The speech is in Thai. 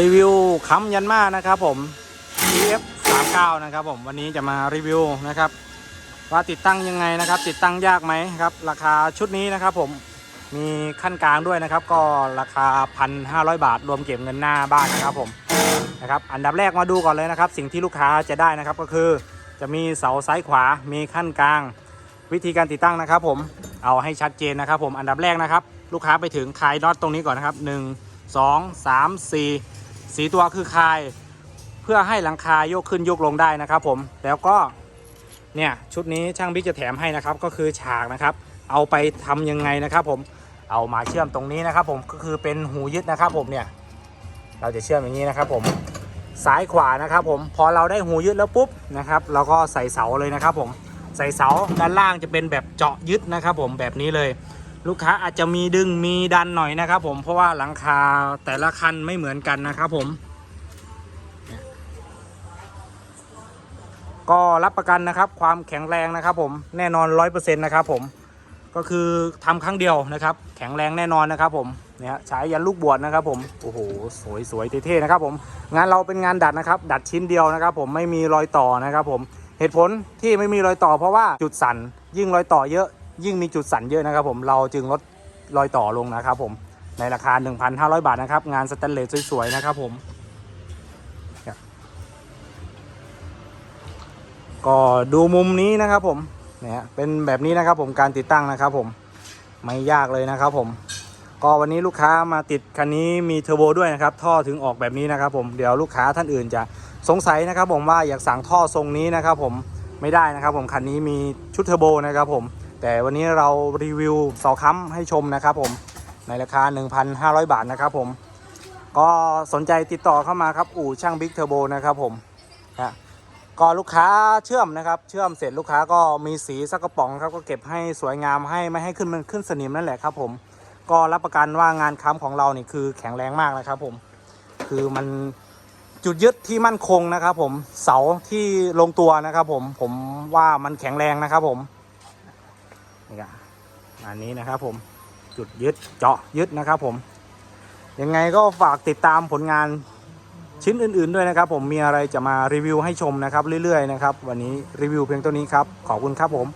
รีวิวค้ำยันมานะครับผม EF 3 9นะครับผมวันนี้จะมารีวิวนะครับ ว่าติดตั้งยังไงนะครับ ติดตั้งยากไหมครับ ราคาชุดนี้นะครับผมมีขั้นกลางด้วยนะครับ ก็ราคา 1,500 บาท รวมเก็บเงินหน้าบ้านนะครับผมนะครับอันดับแรกมาดูก่อนเลยนะครับ สิ่งที่ลูกค้าจะได้นะครับก็คือจะมีเสาซ้ายขวา มีขั้นกลาง วิธีการติดตั้งนะครับ ผมเอาให้ชัดเจนนะครับ ผมอันดับแรกนะครับ ลูกค้าไปถึงคลายน็อตตรงนี้ก่อนนะครับ1 2 3 4 สีตัวคือคาย เพื่อให้หลังคายกขึ้นยกลงได้นะครับผมแล้วก็เนี่ยชุดนี้ช่างบิ๊กจะแถมให้นะครับก็คือฉากนะครับ เอาไปทำยังไงนะครับผมเอามาเชื่อมตรงนี้นะครับผมก็คือเป็นหูยึดนะครับผมเนี่ยเราจะเชื่อมอย่างนี้นะครับผมซ้ายขวานะครับผมพอเราได้หูยึดแล้วปุ๊บนะครับเราก็ใส่เสาเลยนะครับผมใส่เสาด้านล่างจะเป็นแบบเจาะยึดนะครับผมแบบนี้เลย ลูกค้าอาจจะมีดึงมีดันหน่อยนะครับ ผมเพราะว่าหลังคาแต่ละคันไม่เหมือนกันนะครับผม ก็รับประกันนะครับ ความแข็งแรงนะครับ ผมแน่นอน100%นะครับ ผมก็คือทำครั้งเดียวนะครับ แข็งแรงแน่นอนนะครับผมเนี่ยใช้ยันลูกบวชนะครับ ผมโอ้โหสวยสวยเท่ๆนะครับ ผมงานเราเป็นงานดัดนะครับ ดัดชิ้นเดียวนะครับ ผมไม่มีรอยต่อนะครับ ผมเหตุผลที่ไม่มีรอยต่อเพราะว่าจุดสั่นยิ่งรอยต่อเยอะ ยิ่งมีจุดสั่นเยอะนะครับผมเราจึงลดรอยต่อลงนะครับผมในราคา 1,500 บาทนะครับ งานสแตนเลสสวยๆนะครับผมก็ดูมุมนี้นะครับผมเนี่ยเป็นแบบนี้นะครับผมการติดตั้งนะครับผมไม่ยากเลยนะครับผมก็วันนี้ลูกค้ามาติดคันนี้มีเทอร์โบด้วยนะครับท่อถึงออกแบบนี้นะครับผมเดี๋ยวลูกค้าท่านอื่นจะสงสัยนะครับผมว่าอยากสั่งท่อทรงนี้นะครับผมไม่ได้นะครับผมคันนี้มีชุดเทอร์โบนะครับผม แต่วันนี้เรารีวิวเสาค้ำให้ชมนะครับผมในราคา 1,500 บาทนะครับผม ก็สนใจติดต่อเข้ามาครับอู่ช่างบิ๊กเทอร์โบนะครับผมฮะก็ลูกค้าเชื่อมนะครับ เชื่อมเสร็จลูกค้าก็มีสีสักกระป๋องครับก็เก็บให้สวยงามให้ไม่ให้ขึ้นมันขึ้นสนิมนั่นแหละครับ ผม ก็รับประกันว่างานค้ำของเรานี่คือแข็งแรงมากนะครับ ผม คือมันจุดยึดที่มั่นคงนะครับ ผมเสาที่ลงตัวนะครับ ผมผมว่ามันแข็งแรงนะครับ ผม นี่ก็อันนี้นะครับผมจุดยึดเจาะยึดนะครับผม ยังไงก็ฝากติดตามผลงานชิ้นอื่นๆด้วยนะครับ ผมมีอะไรจะมารีวิวให้ชมนะครับเรื่อยๆนะครับวันนี้รีวิวเพียงเท่านี้ครับขอบคุณครับผม